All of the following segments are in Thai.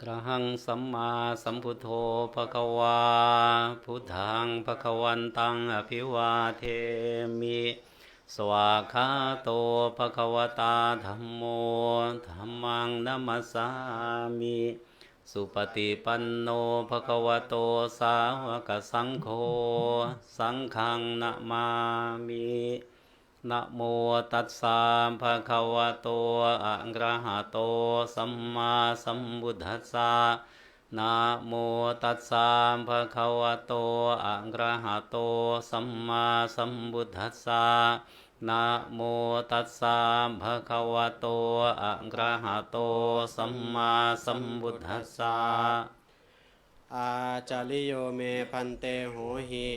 กระหังสัมมาสัมพุทโธภะคะวา พุทธังภะคะวันตังอภิวาเทมิ สวากาโตภะคะวตาธัมโมธัมมังนัมสสามิ สุปฏิปันโนภะคะวโตสาวกสังโฆ สังฆังนะมามิ นะโมตัสสะภะคะวะโตอะระหะโต สัมมาสัมพุทธัสสะนะโมตัสสะภะคะวะโตอะระหะโต สัมมาสัมพุทธัสสะนะโมตัสสะภะคะวะโตอะระหะโต สัมมาสัมพุทธัสสะอาจาริโยเมพันเตโหหิ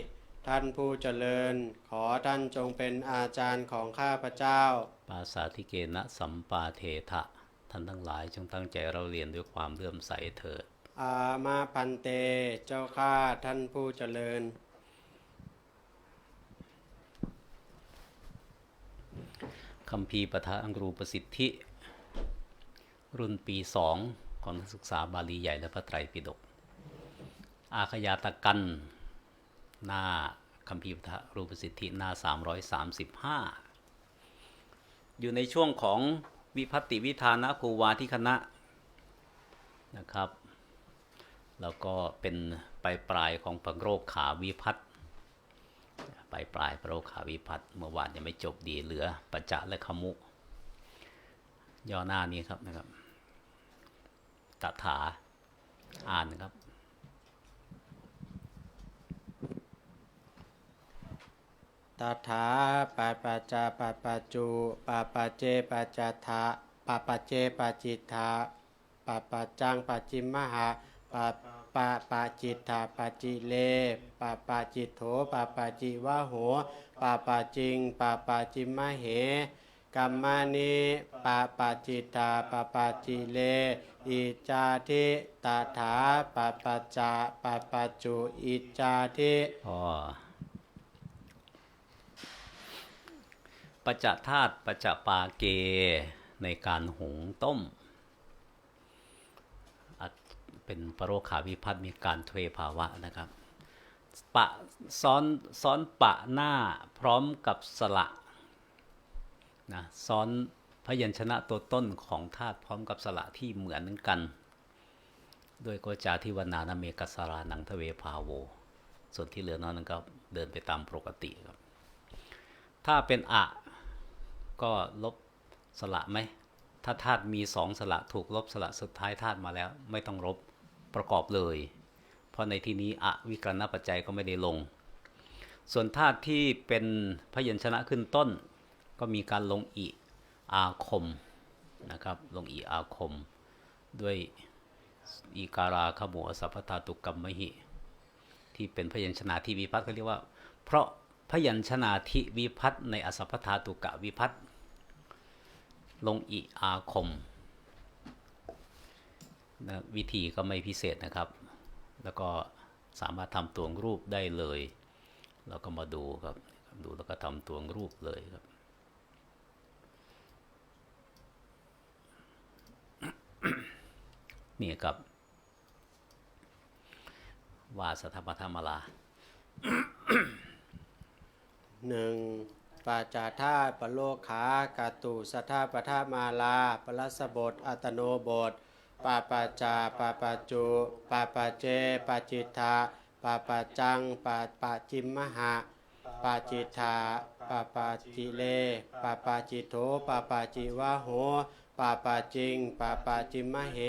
ท่านผู้เจริญ ขอท่านจงเป็นอาจารย์ของข้าพเจ้า ปาสาธิเกนะสัมปาเทถะท่านทั้งหลายจงตั้งใจเราเรียนด้วยความเลื่อมใสเถิด อามาพันเต เจ้าข้าท่านผู้เจริญ คำพีร์ปทะอังรูประสิทธิ รุ่นปีสองของนักศึกษาบาลีใหญ่และพระไตรปิฎกอาขยาตกัน หน้าคำพีร์ปทะรูปสิทธิหน้า 335 อยู่ในช่วงของวิพัตติวิธานะครูวาทิคณะนะครับ แล้วก็เป็นปลายปลายของปังโรคขาวิพัตปลายปลายๆพระโรคขาวิพัตเมื่อวานยังไม่จบดีเหลือปัจจะและขมุย่อหน้านี้ครับนะครับตถาอ่านนะครับ ตถาปะปัจจาปะปัจจุปะปัจเจปัจจทะปะปัจเจปัจจิทาปะปัจจังปัจจิมมหาปะปะปะจิตถาปัจจิเลปะปะจิตโถปะปะจิวะโหปะปะจิงปะปะจิมมเหกัมมานิปะปะจิตถาปะปะจิเล อิจาทิตถาปะปัจจาปะปัจจุ อิจาทิพอ ปัจจธาตุปัจจปาเกในการหุงต้มเป็นปรโรขาวิพัฒน์มีการเทวภาวะนะครับ ปะซ้อนซ้อนปะหน้าพร้อมกับสระนะซ้อนพยัญชนะตัวต้นของธาตุพร้อมกับสระที่เหมือนกันด้วยโกจาทิวนานาเมกัสสารานังทเวภาโว ส่วนที่เหลือนั้นก็เดินไปตามปกติครับ ถ้าเป็นอะ ก็ลบสระไหมถ้าธาตุมีสองสระถูกลบสระสุดท้ายธาตุมาแล้ว ไม่ต้องลบประกอบเลย เพราะในที่นี้อวิกรณปัจจัยก็ไม่ได้ลง ส่วนธาตุที่เป็นพยัญชนะขึ้นต้น ก็มีการลงอิอาคมนะครับลงอิอาคม ด้วยอีการาขโมอสัพพตาตุกรรมมหิ ที่เป็นพยัญชนะที่วิพัฒน์เขาเรียกว่า เพราะพยัญชนะที่วิพัฒน์ในอสัพพทาตุกะวิพัฒน ลงอิอาคมนะวิธีก็ไม่พิเศษนะครับ แล้วก็สามารถทำตัวรูปได้เลยเราก็มาดูครับ ดูแล้วก็ทำตัวรูปเลยครับ นี่ครับวาสธรรมธรรมลาหนึ่ง ปาจาธาตุปโลกขากาตุสัทธาปทามาลาปรัสบท อัตโนบทปาปาจาปาปาจุปาปาเจปาจิตทาปาปาจังปาปาจิมมหะปาจิตทาปาปาจิเลปาปาจิโถปาปาจิวะโหปาปาจิงปาปาจิมมะเห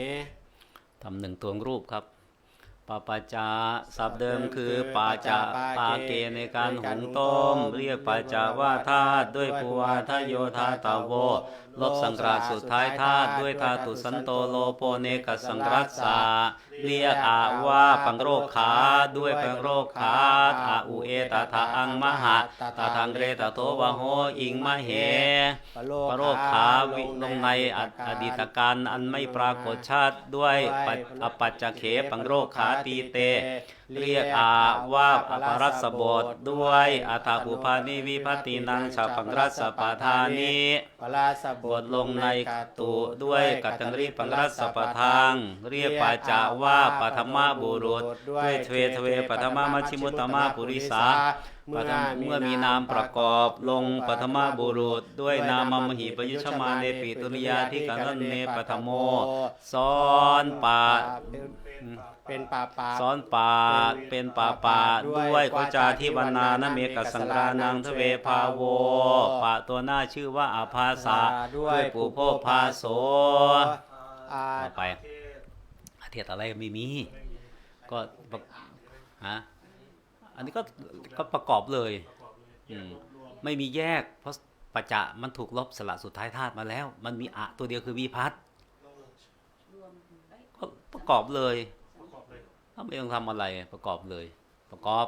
ทำหนึ่งตัวรูปครับ ปาปาจาศัพท์เดิมคือปาจาปาเกในการหุงต้ม เรียกปาจาว่าธาตุด้วยปูวาทโยธาตาโว ลบสังกราสุดท้ายธาตุด้วยธาตุสันโตโลโปเนกสังกรัสสาเรียกอาว่าปังโรคขาด้วยปังโรคขาอาอุเอตถาอังมหะตาทังเรตาโตวะโหอิงมเหปโรปโรคขาวิลงในอดีตการอันไม่ปรากฏชาติด้วยปัจอปัจจเขปังโรคขาตีเต เรียกอาว่าอปรัสบทด้วยอาตาภูพานิวิพัตินังชาปังรัสปาทานิปราสบบทลงในกตุด้วยกัตตังรีปังรัสสปะทาง เรียกปาจาว่าปัทมาบุรุษ ด้วยเทวเทวปัทมามัชชิมุตตมาปุริสาเมื่อมีนามประกอบลงปัทมาบุรุษ ด้วยนามมหิปยุชมาเนปิตุริยาที่กันเนปัทโมซ้อนปา เป็นป่าป่าซ้อนป่าเป็นป่าป่าด้วยโคจาที่วันนานเมกสังรานังทเวภาโวป่าตัวหน้าชื่อว่าอาภาสาด้วยปูโพพาโสอาต่อไปอาเทศอะไรไม่มี ก็ประฮะอันนี้ก็ก็ประกอบเลยอืมไม่มีแยก เพราะปัจจะมันถูกลบสละสุดท้ายธาตุมาแล้ว มันมีอะตัวเดียวคือวิพัฒน์ก็ประกอบเลย ถ้าไม่ต้องทำอะไรประกอบเลย ประกอบ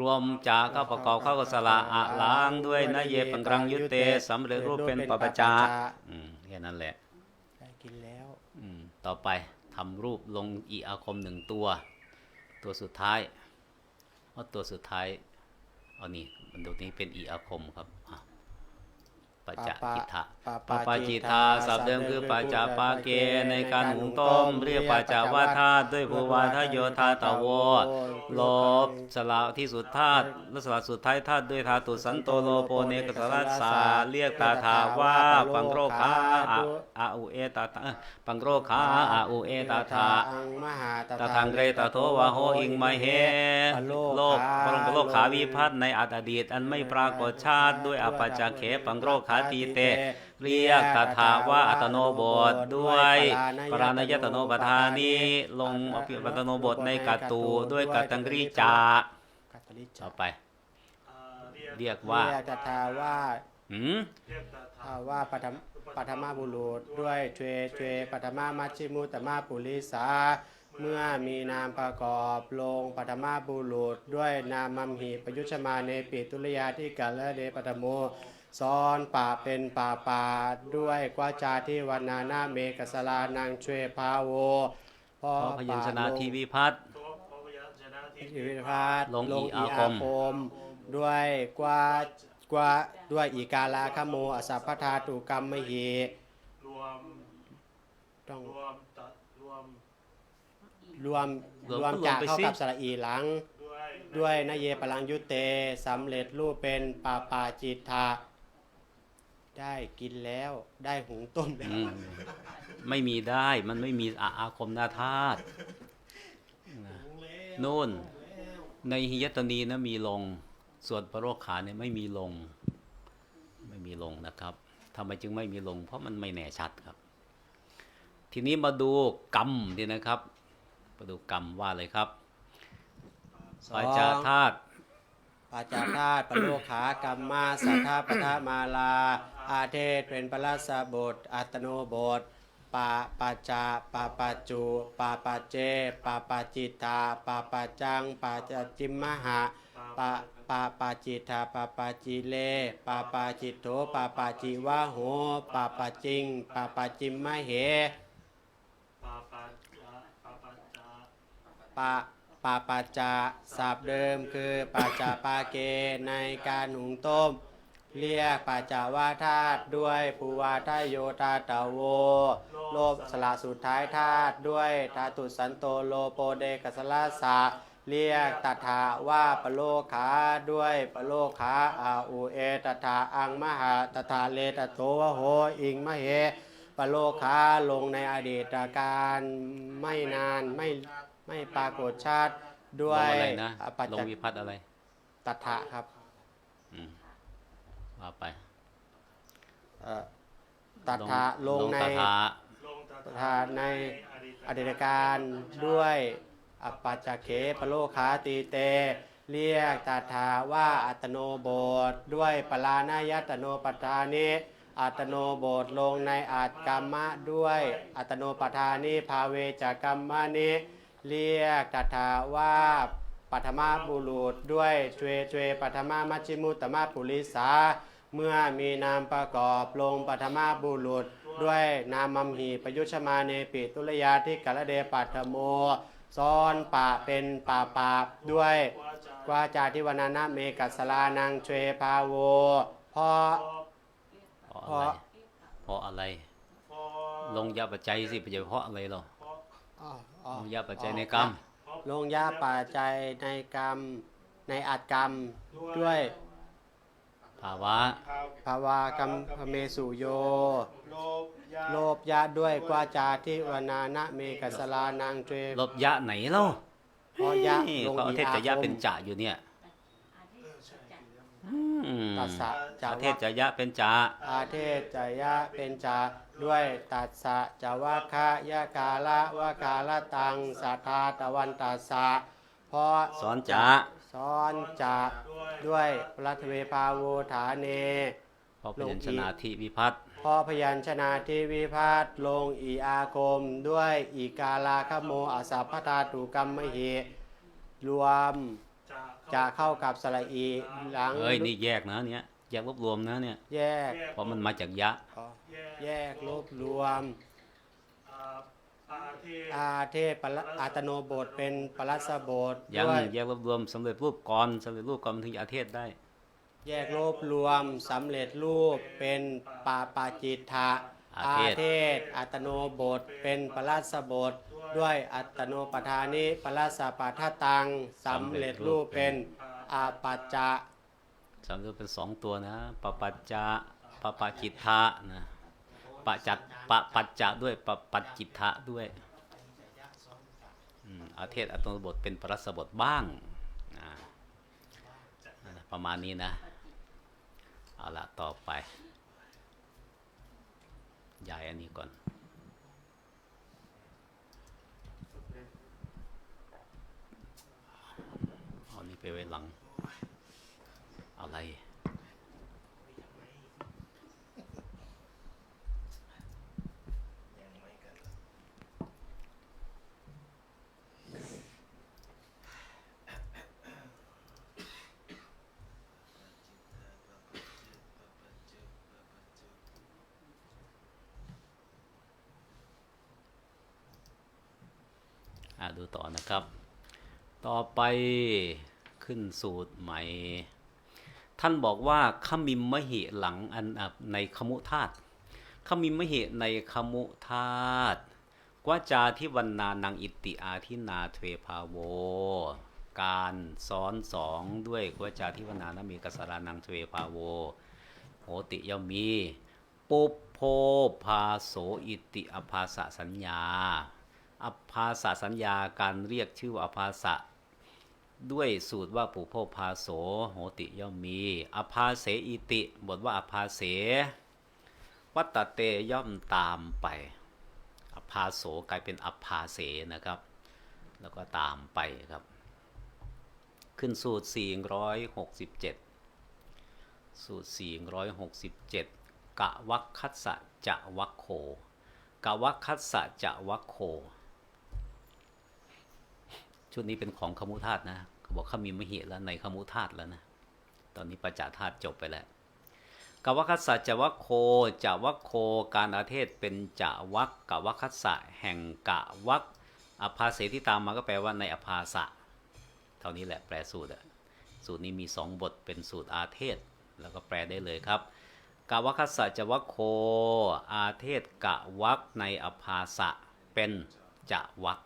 รวมจากก็ประกอบเข้ากับสละอะล้างด้วยนะเยปังกรังยุตเตสำเร็จรูปเป็นปปจาอืมแค่นั้นแหละได้กินแล้วอืมต่อไปทำรูปลงอีอาคมหนึ่งตัว ตัวสุดท้ายเพราะตัวสุดท้ายเอานี่มันตรงนี้เป็นอีอาคมครับอะ ปัจจกิทะปาปาปาจิตาสับเดิมคือปัจจาปาเกในการหุงต้ม เรียกปัจจาวาธาตุด้วยภูวาทโยธาตะโวลบสละที่สุดธาตุและสละสุดท้ายธาตุด้วยธาตุสันโตโลโปเนกสลัสสาเรียกตาทาว่าปังโรคาอะอาอุเอตาตาปังโรคาอาอุเอตาทาอังมหาตาทางเกรตาโทวะโหอิงไมเหโลกปรมโลกขาวิพัฒน์ในอดีตอันไม่ปรากฏชาติด้วยอปัจจเขปังโรคขาตีเต เรียกตถาว่าอัตโนบทด้วยปรานยตโนปทานีลงอภิปัตโนบทในกัตตูด้วยกัตตังกรีจากัตตลิจต่อไป เรียกว่าเรียกตถาว่าหืมอ่าว่าปฐมปฐมาบุรุษด้วยเทวเทวปฐมามัชชิมุตตมาปุริสาเมื่อมีนามประกอบลงปฐมาบุรุษ ด้วยนามมัมหิประยุชมาเนปิตุริยาที่กัลและเดปฐโม ซ้อนป่าเป็นป่าป่าด้วยกวาจาที่วันนานาเมกสลานังช่วยพาโวพอขอพยัญชนะทีวิพัฒน์อิวิพัฒน์ลงอีอีอาอาคมคม ด้วยกวากวาด้วยอีกาลาคโมอสัพพทาตุกรรมมหีรวมต้องรวมตัดรวมรวมรวมรวมก็รวมจากไปเข้าสิกับสระอีหลังด้วยด้วยนเยปลังยุเตสำเร็จรูปเป็นปาปาจิตทา ได้กินแล้วได้หุงต้มแล้ว อืมไม่มีได้มันไม่มีอาอาคมนาธาตุนะนู่น ในหิยตนีนะมีลง ส่วนปรโรคขาเนี่ยไม่มีลง ไม่มีลงนะครับทำไมจึงไม่มีลง เพราะมันไม่แน่ชัดครับ ทีนี้มาดูกรรมดีนะครับมาดูกรรมว่าเลยครับสองปัจจาธาตุ ปาจาธาตุปโลขากรรมมาสัทธาปทามาลา อาเทศเป็นปรัสสะบท อัตโนบทปาปาจาปาปาจูปาปาเจปาปาจิตาปาปาจังปาจจิมมหะปาปาปาจิตาปาปาจิเลปาปาจิตโตปาปาจิวะโหปาปาจิงปาปาจิมมะเหปาปาจาปาปาจาปาปาปาจาศัพท์เดิมคือปาจาปาเกในการหุงต้ม เรียกปาจาวาธาตุด้วยภูวาทายโยธาตะโว โลบสละสุดท้ายธาตุด้วยธาตุสันโตโลโปเดกัสลาสะเรียกตถาว่าปโลขาด้วยปโลขาอาอุเอตถาอังมหาตถาเลตโตวโหอิงมะเหปโลขาลงในอดีตการไม่นานไม่ไม่ปรากฏชาติด้วยอปัจลงวิพัฒน์อะไรตถาครับ ว่าไปเอ่อตถาลงในตถาลงตตถาในอดีตการด้วยอปปัจจเขปโลคาตีเต เรียกตถาว่าอัตโนโบทด้วยปลานายตโนปทานิอัตโนโบทลงในอาจกรรมะด้วยอัตโนปทานิภาเวจากกรรมะนิเรียกตถาว่าปัทมาบุรุษด้วยเจวเจวปัทมามัชชิมุตตมะปุริสา เมื่อมีนามประกอบลงปัทมาบุรุษ ด้วยนามัมหีประยุชมาเนปิตุลยาที่กัลเดปัทโมซ้อนปะเป็นปาปาบด้วยวาจากวาจาทิวนานะเมกัสสลานังเชพาโวเพราะเพราะเพราะอะไรเพราะอะไรเพราะลงยาปัจจัยสิไปจะเพราะอะไรหรอเพราะอ๋ออ๋อลงยาปัจจัยในกรรมเพราะลงยาปัจจัยในกรรมในอัตกรรมด้วย ภาวะ ภาวากรรมพเมสุโยโลภยาโลภยะด้วยกวาจาทิวนานะเมกัสสลานังเชลบยะไหนเล่าเพราะยะนี่ลงเขาเอาอีเทศอาจะยะคเป็นมจะอยู่เนี่ยอืมตัสสะจาเอาเทวะศจะยะเป็นจะอาเทศจยะเป็นจาด้วยตัสสะจวะคะยะกาละวะกาละตังสัทธาตะวันตัสสะเพราะสอนจะ ซ้อนจะด้วยพระทเวภาโวฐาเนเพราะพยัญชนะที่วิพัตน์พ่อพยัญชนะที่วิพัฒน์ลงอีอาคม ด้วยอีกาลาคโมอสัพพตาตุกรรมมหิรวมจะจะเข้ากับสระอีหลังเฮ้ยนี่แยกนะเนี่ยแยกรวบรวมนะเนี่ยแยกเพราะมันมาจากยะอ๋อแยกแยกรวบรวมอ่า อาเทศอาเทศปละอาตโนบทเป็นปรัสบทยังด้วยแยกรวบรวมสำเร็จรูปก่อนสำเร็จรูปก่อนมันถึงจะอาเทศได้ แยกรวบรวมสำเร็จรูปเป็นปาปาจิตทะอาอาเทศ เทศอัตโนบทเป็นปรัสบท ด้วยอัตโนปทานิปรัสสะปัทตังสำเร็จรูปเป็นอาปัจจะสำเร็จเป็นสองตัวนะปะปัจจะปะปะจิตทะนะ ปะจัดปะปัจจะด้วยปะปัจจิตทะด้วยอืมอาเทศอัตโนบทเป็นปรัสบทบ้างประมาณนี้นะ เอาละต่อไปย้ายอันนี้ก่อนเอานี่ไปไว้หลัง อะไร อะ ดูต่อนะครับ ต่อไปขึ้นสูตรใหม่ ท่านบอกว่าขมิมมหิหลังอันอับในขมุธาตุขมิมมหิในขมุธาตุกวาจาที่วันนานังอิติอาทินาเทวภาโว การซ้อนสองด้วยกวาจาที่วันนานมีกสรานังเทวภาโวโหติย่อมมีปุพโพภาโสอิติอภาสสัญญา อภาสสัญญาการเรียกชื่อว่าอภาสะด้วยสูตรว่าปุพโพภาโสโหติย่อมมี อภาเสอิติ บทว่าอภาเส วัตตเตย่อมตามไป อภาโสกลายเป็นอภาเสนะครับ แล้วก็ตามไปครับ ขึ้นสูตร 467 สูตร 467 กะวัคคัสสะจะวัคโค กะวัคคัสสะจะวัคโค ชุดนี้เป็นของขมุธาตุนะเขาบอกเขามีมหิแล้วในขมุธาตุแล้วนะตอนนี้ปัจจาธาตุจบไปแล้วกะวัคัสสะจวัคโคจวัคโคการอาเทศเป็นจวัคกะวัคัสสะแห่งกะวัคอภาเสที่ตามมาก็แปลว่าในอภาสะเท่านี้แหละแปลสูตรอะสูตรนี้มีสองบทเป็นสูตรอาเทศ แล้วก็แปลได้เลยครับกะวัคัสสะจวัคโค อาเทศกะวัคในอภาสะเป็นจวัค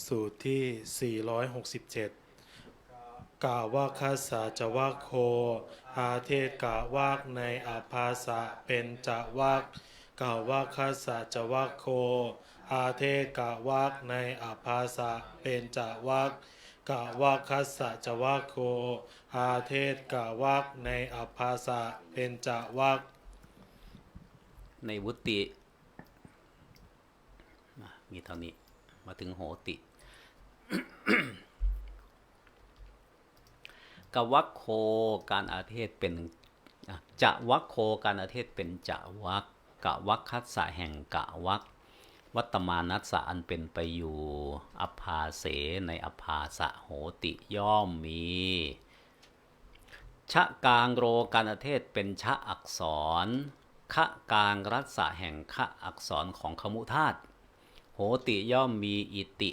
สูตรที่ 467 กาว่าคาสาจะวักโค อาเทศกาวักในอาภาสะเป็นจะวักกาว่าคาสาจะวักโค อาเทศกาวักในอาภาสะเป็นจะวักกาว่าคาสะจวักโค อาเทศกาวักในอาภาสะเป็นจะวักในวุติ มีเท่านี้ มาถึงโหติ กวักโคการอาเทศเป็นจะวักโคการอาเทศเป็นจะวักกะวักคัสสะแห่งกะวักวัตมานัสสะอันเป็นไปอยู่อภาเสในอภาสะโหติย่อมมีชะกางโรการอาเทศเป็นชะอักษร คะกางรัสสะแห่งคะอักษรของขมุธาตุ โหติย่อมมีอิติ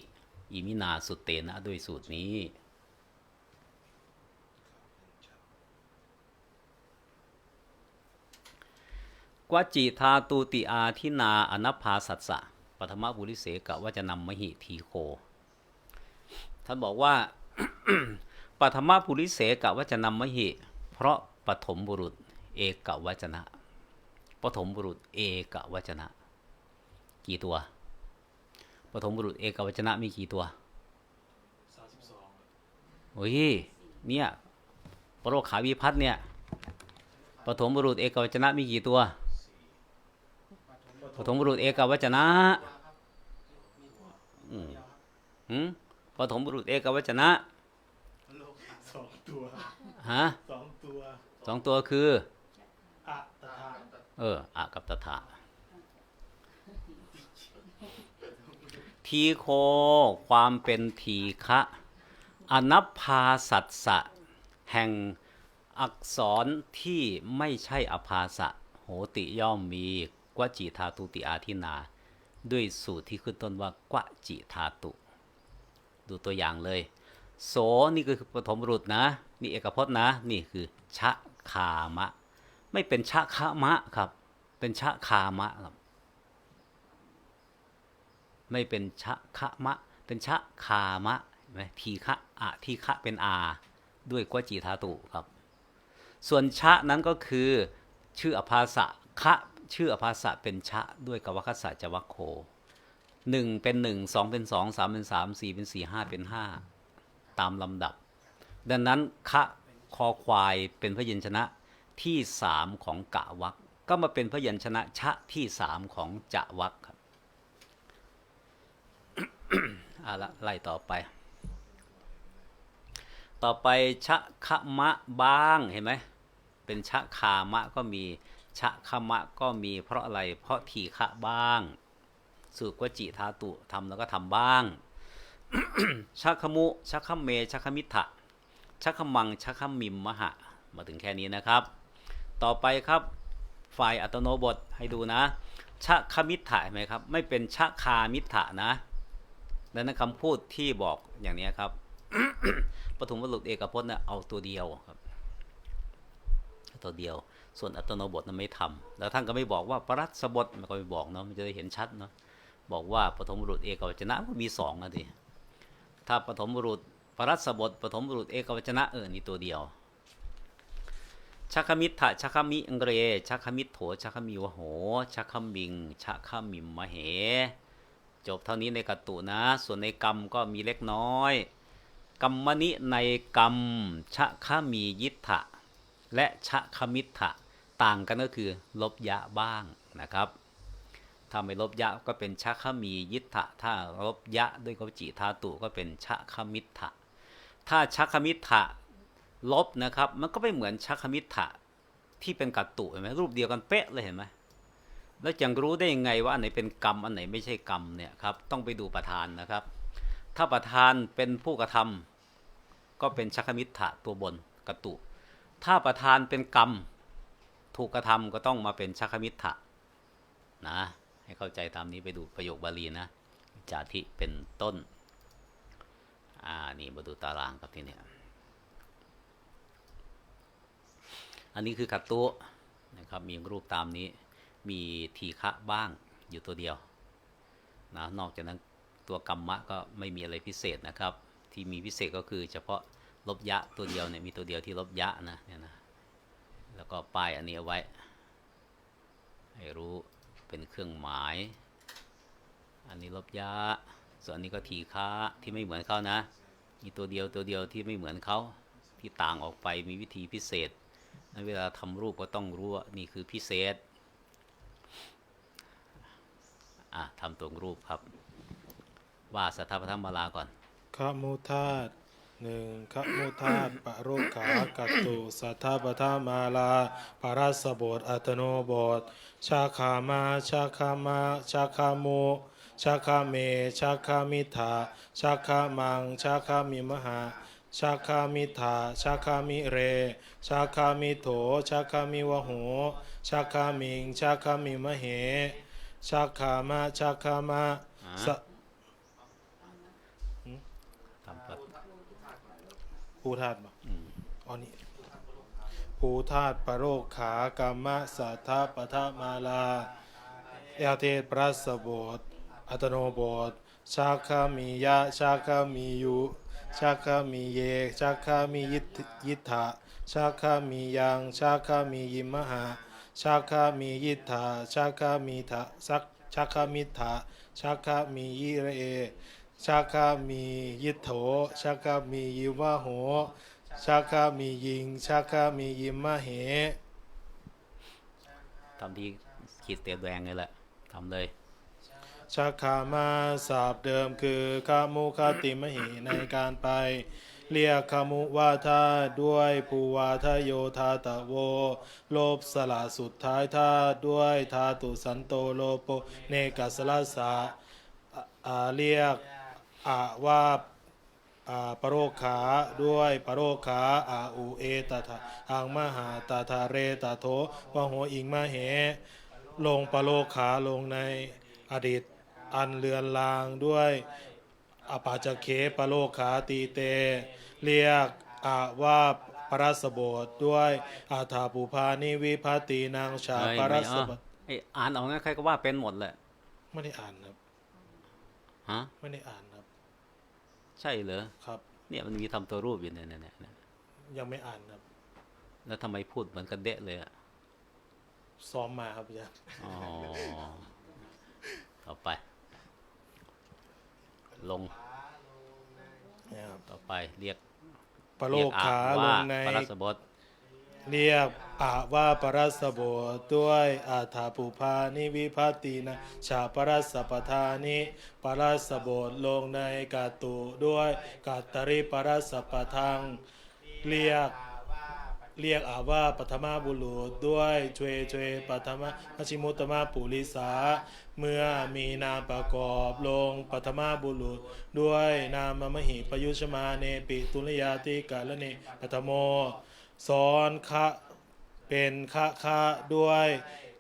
อิมินาสุเตนะด้วยสูตรนี้กวจิทาตูติอาทินาอนภาสัสสะปฐมบุริเสกะว่าจะนำมหิทีโค ท่านบอกว่าปฐมปุริเสกะวัจะนำมหิ เพราะปฐมบุรุษ เอกวัจนะ ปฐมบุรุษเอกวัจนะ กี่ตัว ปฐมบุรุษเอกวัจนะมีกี่ตัวสามสิบสองโอ้ย เนี่ยปรโรขาวิพัฒน์เนี่ย ปฐมบุรุษเอกวัจนะมีกี่ตัว ปฐมบุรุษเอกวัจนะอืมหืมปฐมบุรุษเอกวัจนะสองตัวฮะสองตัวสองตัวคือ อะตถาเอออะกับตถา ทีโค ความเป็นทีฆะอนัพพาสัสสะ แห่งอักษรที่ไม่ใช่อภาสะโหติย่อมมีกวจิธาตุติอาทินา ด้วยสูตรที่ขึ้นต้นว่ากวจิธาตุ ดูตัวอย่างเลย โสนี่ก็คือปฐมรุษนะ นี่เอกพจน์นะ นี่คือชะคามะ ไม่เป็นชะคะมะครับ เป็นชะคามะครับ ไม่เป็นชะคะมะ เป็นชะคามะไหมทีฆะอะทีฆะเป็นอา ด้วยกวจีธาตุครับ ส่วนชะนั้นก็คือชื่ออภาสะคะชื่ออภาสะเป็นชะด้วยกวคัสสะจวัคโคหนึ่งเป็นหนึ่งสองเป็นสองสามเป็นสามสี่เป็นสี่ห้าเป็นห้าตามลำดับ ดังนั้นคะคอควายเป็นพยัญชนะที่สามของกะวักก็มาเป็นพยัญชนะชะที่สามของจะวักครับ เอาละไล่ต่อไป ต่อไปชะคะมะบ้างเห็นไหมเป็นชะคามะก็มีชะคะมะก็มีเพราะอะไรเพราะทีฆะบ้าง สูตรกวจิธาตุทำแล้วก็ทำบ้างชักขมุชักขเมชักขมิทะชักขมังชักขมิมมหะ มาถึงแค่นี้นะครับ ต่อไปครับฝ่ายอัตโนบทให้ดูนะชักขมิทะเห็นไหมครับ ไม่เป็นชักคามิทะนะ ดังนั้นคำพูดที่บอกอย่างนี้ครับปฐมวรุษเอกพจน์เนี่ยเอาตัวเดียวครับตัวเดียว ส่วนอัตโนบทนั้นไม่ทำแล้วท่านก็ไม่บอกว่าปรัสบทมันก็ไม่บอกเนาะมันจะได้เห็นชัดเนาะบอกว่าปฐมบุรุษเอกวจนะก็มีสองนะทีถ้าปฐมบุรุษปรัสบทปฐมบุรุษเอกวจนะเออนี่ตัวเดียวชักขมิทธะชักขมิอังเรชักขมิทโถชักขมิวโหชักขมิงชักขมิมมเห จบเท่านี้ในกัตตุนะ ส่วนในกรรมก็มีเล็กน้อย กรรมนิในกรรมชะคมียิทธะและชะคมิทธะต่างกันก็คือ ลบยะบ้างนะครับถ้าไม่ลบยะก็เป็นชะคมียิทธะถ้าลบยะด้วยกวจิธาตุก็เป็นชะคมิทธะถ้าชะคมิทธะลบนะครับ มันก็ไม่เหมือนชะคมิทธะที่เป็นกัตตุเห็นไหมรูปเดียวกันเป๊ะเลยเห็นไหม แล้วจะรู้ได้ยังไงว่าอันไหนเป็นกรรมอันไหนไม่ใช่กรรมเนี่ยครับต้องไปดูประธานนะครับ ถ้าประธานเป็นผู้กระทำก็เป็นชักมิทธะตัวบนกระตุ ถ้าประธานเป็นกรรม ถูกกระทำก็ต้องมาเป็นชักมิทธะนะ ให้เข้าใจตามนี้ไปดูประโยคบาลีนะจาทิเป็นต้นอ่านี่มาดูตารางครับที่เนี่ยอันนี้คือกัตตุนะครับมีรูปตามนี้ มีทีฆะบ้างอยู่ตัวเดียวนะนอกจากนั้นตัวกรรมะก็ไม่มีอะไรพิเศษนะครับ ที่มีพิเศษก็คือเฉพาะลบยะตัวเดียวเนี่ยมีตัวเดียวที่ลบยะนะเนี่ยนะแล้วก็ป้ายอันนี้เอาไว้ ให้รู้เป็นเครื่องหมาย อันนี้ลบยะส่วนอันนี้ก็ทีฆะที่ไม่เหมือนเขานะ มีตัวเดียวตัวเดียวที่ไม่เหมือนเขาที่ต่างออกไปมีวิธีพิเศษนั้นเวลาทำรูปก็ต้องรู้ว่านี่คือพิเศษ อะทำตรงรูปครับ ว่าสัทธปธรรมลาก่อนขมุธาตหนึ่งขมุธาตปะโรขากัตตุสัทธปทามาลาปารัสบทอัตโนบท ชาคามาชาคามาชาคาโมชาคาเมชาคามิถาชาคามังชาคามิมหาชาคามิถาชาคามิเร ชาคามิโถ ชาคามิวโห ชาคามิง ชาคามิมเห ชาคามาชาคามาสะทำแบบภูธาตุบ่อ๋อนี่ภูธาตุปโรคขากรรมะสัทธปทามาลาเอเทศปรัสบทอัตโนบทชาคามียะชาคามียุชาคามีเยชาคามียิทยิทธะชาคามียังชาคามียิมหา ชาคามียิทธาชาคามีทะสักชาคามิถะชาคามียิเรชาคามียิโถชาคามียิวะโหชาคามียิงชาคามียิมมะเหทำที่ขีดเตียแดงเลยแหละทำเลยชาคามาสาบเดิมคือคามุคติมหิในการไป เรียกคมุวาทาด้วยภูวาทโยธาตะโว โลบสละสุดท้ายท่าด้วยธาตุสันโตโลโปเนกัสลาสาอ่าอ่าเรียกอาว่าอ่าปโรขาด้วยปโรขาอาอุเอตถาอังมหาตาทาเรตาโทวะโหอิงมะเห ลงปโลขาลงในอดีตอันเลือนลางด้วย อปาจเคปโลขาตีเต เรียกอาว่าปรัสบทด้วยอาถาปุพานิวิพัตินางชาเฮ้ยปรัไม่สเอาบทไอยอ่านเอางั้นใครก็ว่าเป็นหมดแหละไม่ได้อ่านครับฮะไม่ได้อ่านครับใช่เหรอครับเนี่ยมันมีทำตัวรูปอยู่เนี่ยเนี่ยเนี่ยเนี่ยยังไม่อ่านครับแล้วทำไมพูดเหมือนกันเดะเลยอะซ้อมมาครับอาจารย์อ๋อต่อไป ลงเนี่ยครับต่อไปเรียกปโลเรียกขาอะลว่างใน ปรัสบทเรียกอาว่าปรัสบทด้วยอาถาปุพานิวิพัตินะชาปรัสปทานิปรัสบทลงในกาตุด้วยกัตตริปรัสปทัง เรียก เรียกอาว่าปฐมาบุรุษด้วยชวยชวยปฐมมชิมุตตมะปุริสา เมื่อมีนามประกอบลงปฐมาบุรุษ ด้วยนามมหิปยุชมาเนปิตุลยาติกาลเนปฐโมสอนคะเป็นคะคะด้วย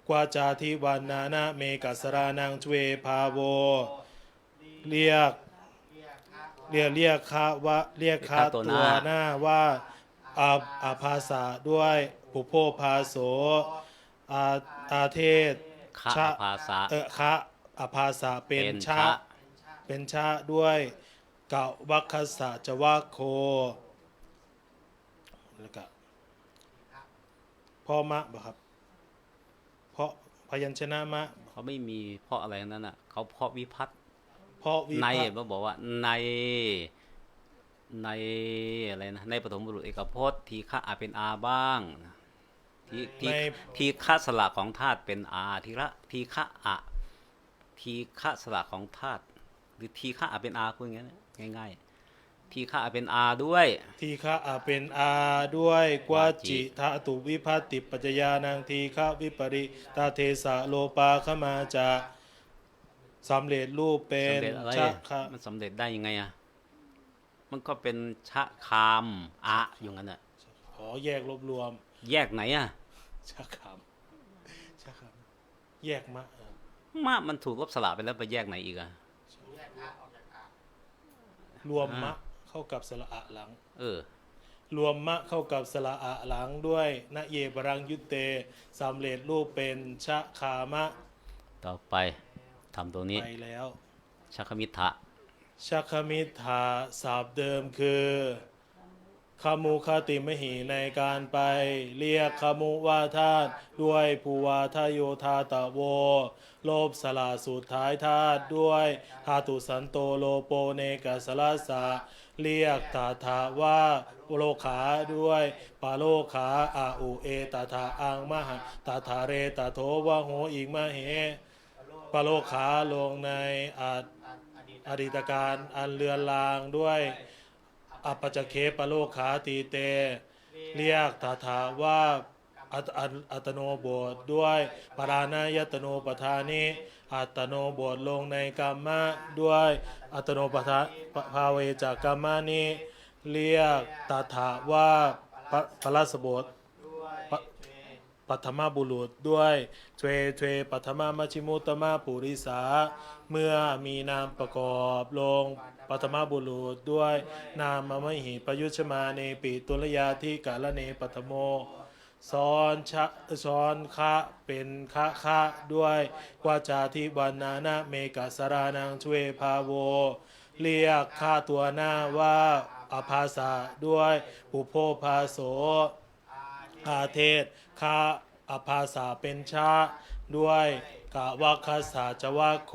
กวาจาทิวันนานะเมกัสรานังชเวพาโว เรียกเรียกเรียกคะว่าเรียกคะเรียกคะตัตัววหน้าหน้าว่า อาอาภาษาด้วยปุโพพาโสอาอาเทศขะชะภาษาเออคะอาภาษาเป็นเป็นชะชะเป็นชะด้วยกะวัคคสะจะวัคโคแล้วก็พ่อมะบ่ครับ เพราะพยัญชนะมะเขาไม่มีเพราะอะไรทั้งนั้นอะ เขาเพราะวิพัฒน์เพราะวิในพัฒน์เขาบอกว่าใน ในอะไรนะในปฐมบุรุษเอกพจน์ทีฆะอาจเป็นอาบ้างทีทีใน ทีฆะสละของธาตุเป็นอาทีละทีฆะอะทีฆะสละของธาตุหรือทีฆะอาจเป็นอาพูดอย่างนี้นง่ายๆ ทีฆะอาจเป็นอาด้วย ทีฆะอาเป็นอาด้วยกวาวาจิจิทาตุวิพัตติปัจจยานังทีฆะวิปริตาเทสะโลปาขมาจะสำเร็จรูปเป็นสำเร็จอะไรชะคะมันสำเร็จได้ยังไงอะ มันก็เป็นชะคามอะอยู่งั้นอะขอแยกรวบรวม แยกไหนอะชะคามชะคามแยกมะเออมามันถูกลบสละไปแล้วไปแยกไหนอีกอะรวมอ่ามมะเข้ากับสระอะหลัง เออ รวมมะเข้ากับสระอะหลังด้วยนะเยบรังยุตเตสำเร็จรูปเป็นชะคามะ ต่อไปทำตัวนี้ไปแล้วชักมิทะ ชักคมิทาสาบเดิมคือคามุคติมหิในการไป เรียกคามุวาทาตด้วยภูวาทโยธาตะโว โลบสลาสุดท้ายธาตุด้วยธาตุสันโตโลโปเนกัสลาสาเรียกตาถาว่าโลขาด้วยปาโลขาอาอุเอตถาอังมหาตถาเรตาโทวะโหอีกมเหปาโลขาลงในอาจ อดีตการอันเลือนลางด้วยอัปจเคปโลขาตีเต เรียกตถาว่าอัตอัตโนโบทด้วยปรานายตโนปทานิอัตโนโบทลงในกรรมะด้วยอัตโนปทาภาเวจากกรรมะนี้ เรียกตถาว่าปรัสบท ปัทมบุรุษด้วยเทวเทวปัทมมัชิมุตมะปุริสา เมื่อมีนามประกอบลงปัทมบุรุษด้วย นามมหิปยุชมาเนปิตุลยาที่กาลเนปัทโมซ้อนชะซ้อนคะเป็นคะคะด้วยกวาจาทิวันนานะเมกะสรานังช่วยพาโว เรียกค่าตัวหน้าว่าอภาสาด้วยปุโพพาโส อาเทศคาอภาษาเป็นชาด้วยกะวัคสาจวะโค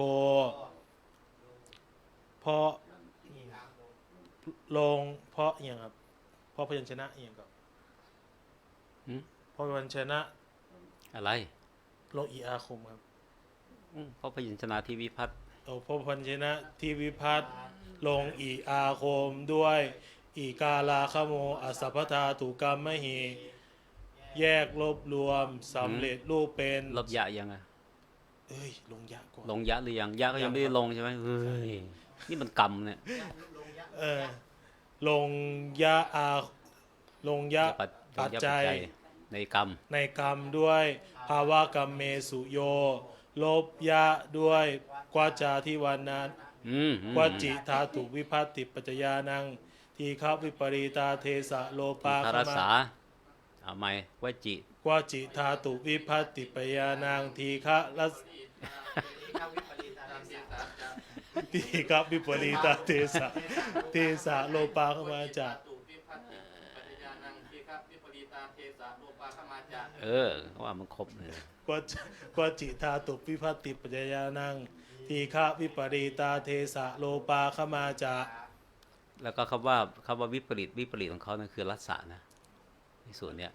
เพราะลงเพราะอหย่างครับเพราะพยัญชนะอหย่างกับหืมเพราะพยัญชนะอะไรลงอีอาคมครับอืมเพราะพยัญชนะที่วิพัฒน์เอาเพราะพยัญชนะที่วิพัฒน์ลงอีอาคมด้วย อีกาลาคโมอสัพพทาถูกกรรมมหี แยกลบรวมสำเร็จรูปเป็นลบยะยังไงเอ้ยลงยะก่อนลงยะหรือยังยะก็ยังไม่ได้ลงใช่ไหมเฮ้ยนี่มันกรรมเนี่ยเออลงยะอาลงยะปัจปัจยะจัยในกรรม ในกรรมด้วยภาวะกรรมเมสุโย ลบยะด้วยกวาจาที่วันนั้นอืมอืมวจิธาตุวิพัตติปัจจยานัง ทีฆวิปริตาเทสะโลปาทาครมาสา เอาไหมวจิวจิธาตุวิพัตติปยานังทีฆะรัสทีฆวิปริตาเทสะเทสะโลปาคมาจะตุวิพัตติปัจจญานังทีฆะวิปริตาเทสะโลปาขมาจาเออเขาว่ามันครบเลยกวจกวจิธาตุวิพัตติปัจจยานังทีฆะวิปริตาเทสะโลปาคมาจะแล้วก็คำว่าคำว่าวิปริตวิปริตของเขานั่นคือรัศะนะใน ส่วนเนี้ย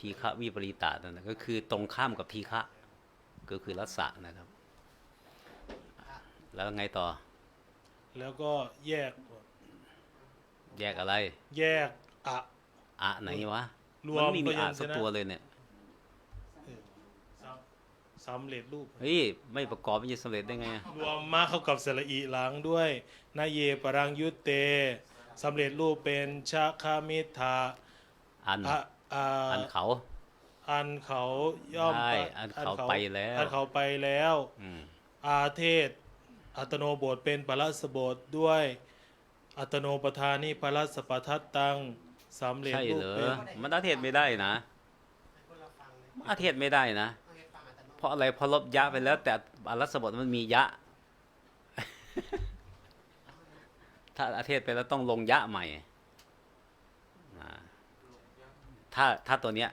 ทีฆะวิปริตานั่นนะก็คือตรงข้ามกับทีฆะก็คือรัศะนะครับ แล้วไงต่อ แล้วก็แยก แยกอะไร แยกอะอะไหนวะรวมมันไม่มีพยัอะญชนะสักตัวเลยเนี่ยสำเร็จรูปเฮ้ยไม่ประกอบมันจะสำเร็จได้ไงอะรวมมาเข้ากับสระอีหลังด้วยนาเยปรังยุตเตสำเร็จรูปเป็นชาคามิทาอัน อะอาอันเขาอันเขาย่อมใช่ไปอันเขาไปแล้วอันเขาไปแล้วอืมอาเทศ อัตโนโบทเป็นปรัสบทด้วย อัตโนปทานิปรัสปทัตตังสำเร็จใช่รูปเหรอเป็นมันอาเทศไม่ได้นะมันอาเทศไม่ได้นะ เพราะอะไรเพอลบยะไปแล้ว แต่อรัสบทมันมียะ ถ้าอาเทศไปแล้วต้องลงยะใหม่อ่า ถ้าถ้าตัวเนี้ย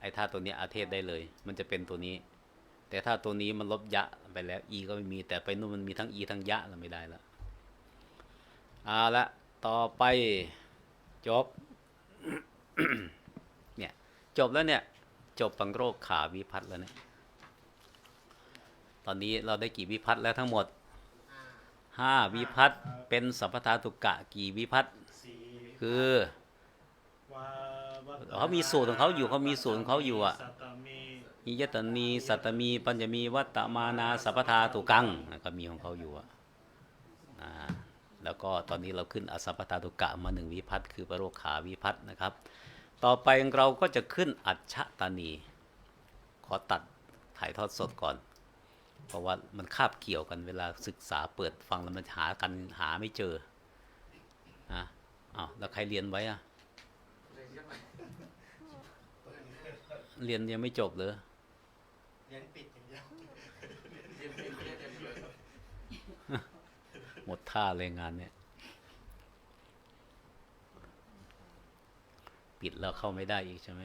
ไอ้ถ้าตัวเนี้ยอาเทศได้เลย มันจะเป็นตัวนี้ แต่ถ้าตัวนี้มันลบยะไปแล้วอีก็ไม่มี แต่ไปนู่นมันมีทั้งอีทั้งยะเราไม่ได้แล้วเอาละต่อไปจบ เนี่ย จบแล้วเนี่ย จบปังโรคขาวิพัฒน์แล้วเนี่ย ตอนนี้เราได้กี่วิพัฒน์แล้วทั้งหมดห้าวิพัฒน์เป็นสัพพทาตุกะกี่วิพัฒน์สีคือวาวัตต เขามีสูตรของเขาอยู่เขามีสูตรของเขาอยู่อะสัตตมีนิยตนีสัตตมีปัญจมีวัตตมานาสัพพทาตุกังก็มีของเขาอยู่อะอ่าแล้วก็ตอนนี้เราขึ้นอสัพพทาตุกะมาหนึ่งวิพัฒน์คือปโรขาวิพัฒน์นะครับ ต่อไปเราก็จะขึ้นอัจฉตานี ขอตัดถ่ายทอดสดก่อน เพราะว่ามันคาบเกี่ยวกันเวลาศึกษาเปิดฟังแล้วมันหากันหาไม่เจออะอ้าวแล้วใครเรียนไว้อะ เรียนยังไม่จบเลยเรียนปิดอย่างเดียวหมดท่าเลยงานเนี่ย ปิดแล้วเข้าไม่ได้อีกใช่ไหม